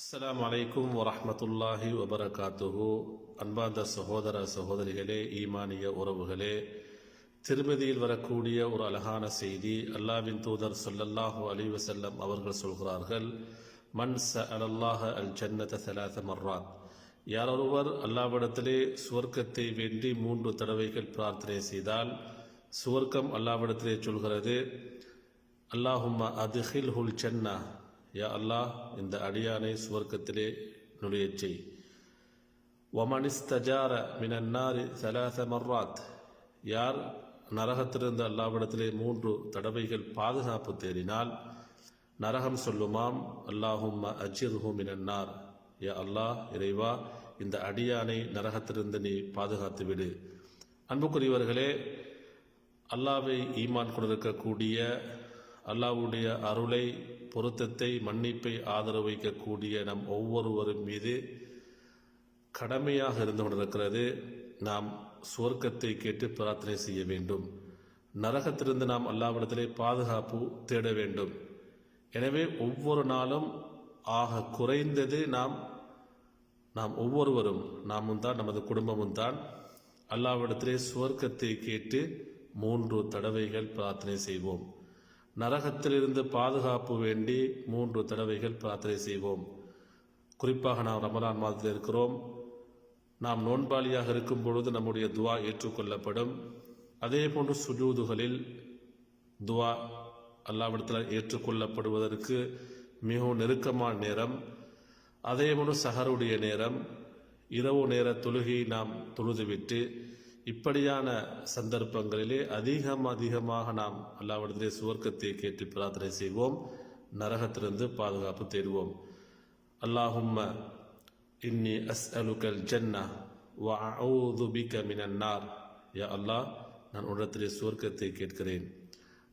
அஸ்லாம் வலைக்கும் வரமத்துல்லாஹி வபரகாத்துஹு. அன்பார்ந்த சகோதர சகோதரிகளே ஈமானிய உறவுகளே திருமதியில் வரக்கூடிய ஒரு அழகான செய்தி அல்லாவின் தூதர் சொல்லல்லாஹு அலி வசல்லம் அவர்கள் சொல்கிறார்கள் மன் ச அலல்லாஹ அல் ஜன்னத சலாத மர்ராத். யாரொருவர் அல்லாவிடத்திலே சுவர்க்கத்தை வேண்டி மூன்று தடவைகள் பிரார்த்தனை செய்தால் சுவர்க்கம் அல்லாவிடத்திலே சொல்கிறது அல்லாஹும்ம அதுஹில் ஹுல் சென்னா யா அல்லாஹ் இந்த அடியானை சுவர்க்கத்திலே நுழையச் செய். ஒமனிஸ்தஜார மினன்னாரி சலாச மர்ராத். யார் நரகத்திலிருந்து அல்லாவிடத்திலே மூன்று தடவைகள் பாதுகாப்பு தேடினால் நரகம் சொல்லுமாம் அல்லாஹும் அஜிர்ஹூ மினன்னார். யா அல்லாஹ் இறைவா இந்த அடியானை நரகத்திலிருந்து நீ பாதுகாத்து விடு. அன்புக்குரியவர்களே அல்லாவை ஈமான் கொண்டிருக்கக்கூடிய அல்லாவுடைய அருளை பொருத்தத்தை மன்னிப்பை ஆதரவு வைக்கக்கூடிய நம் ஒவ்வொருவரும் மீது கடமையாக இருந்து கொண்டிருக்கிறது. நாம் சுவர்க்கத்தை கேட்டு பிரார்த்தனை செய்ய வேண்டும். நரகத்திலிருந்து நாம் அல்லாவிடத்திலே பாதுகாப்பு தேட வேண்டும். எனவே ஒவ்வொரு நாளும் ஆக குறைந்தது நாம் நாம் ஒவ்வொருவரும் நாமும் தான் நமது குடும்பமும் தான் அல்லாவிடத்திலே சுவர்க்கத்தை கேட்டு மூன்று தடவைகள் பிரார்த்தனை செய்வோம். நரகத்திலிருந்து பாதுகாப்பு வேண்டி மூன்று தடவைகள் பிரார்த்தனை செய்வோம். குறிப்பாக நாம் ரமலான் மாதத்தில் இருக்கிறோம். நாம் நோன்பாளியாக இருக்கும் பொழுது நம்முடைய துவா ஏற்றுக்கொள்ளப்படும். அதே போன்று சுஜூதுகளில் துவா அல்லாவிடத்தில் ஏற்றுக்கொள்ளப்படுவதற்கு மிகவும் நெருக்கமான நேரம். அதே போன்று சஹருடைய நேரம். இரவு நேர தொழுகையை நாம் தொழுதுவிட்டு இப்படியான சந்தர்ப்பங்களிலே அதிகம் அதிகமாக நாம் அல்லாவிடத்திலே சுவர்க்கத்தை கேட்டு பிரார்த்தனை செய்வோம். நரகத்திலிருந்து பாதுகாப்பு தேடுவோம். அல்லாஹும்ம இன்னி அஸ் அலுக்கல் ஜன்னா வ பிக மினன்னார் யா அல்லாஹ் நான் உடத்திலே சுவர்க்கத்தை கேட்கிறேன்.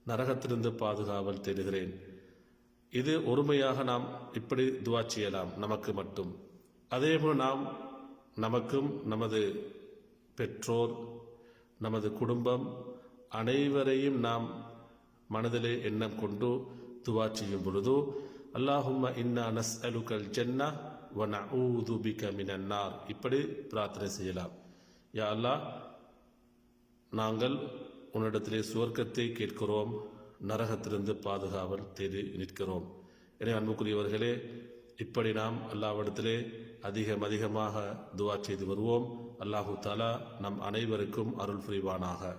நரகத்திலிருந்து பாதுகாவல் தேடுகிறேன். இது ஒருமையாக நாம் இப்படி துவா செய்யலாம். நமக்கு மட்டும். அதேபோல் நாம் நமக்கும் நமது பெற்றோர் நமது குடும்பம் அனைவரையும் நாம் மனதிலே எண்ணம் கொண்டு துவா செய்யும் பொழுது அல்லாஹும்ம இன்னா நஸ் அலுக்கல் ஜன்னா வ நஊது மினன்னார் இப்படி பிரார்த்தனை செய்யலாம். யா அல்லாஹ் நாங்கள் உன்னிடத்திலே சுவர்க்கத்தை கேட்கிறோம் நரகத்திலிருந்து பாதுகாவல் தேடி நிற்கிறோம். எனவே அன்புக்குரியவர்களே இப்படி நாம் அல்லாவிடத்திலே அதிகம் அதிகமாக துவா செய்து வருவோம். அல்லாஹு தாலா நம் அனைவருக்கும் அருள் புரிவானாக.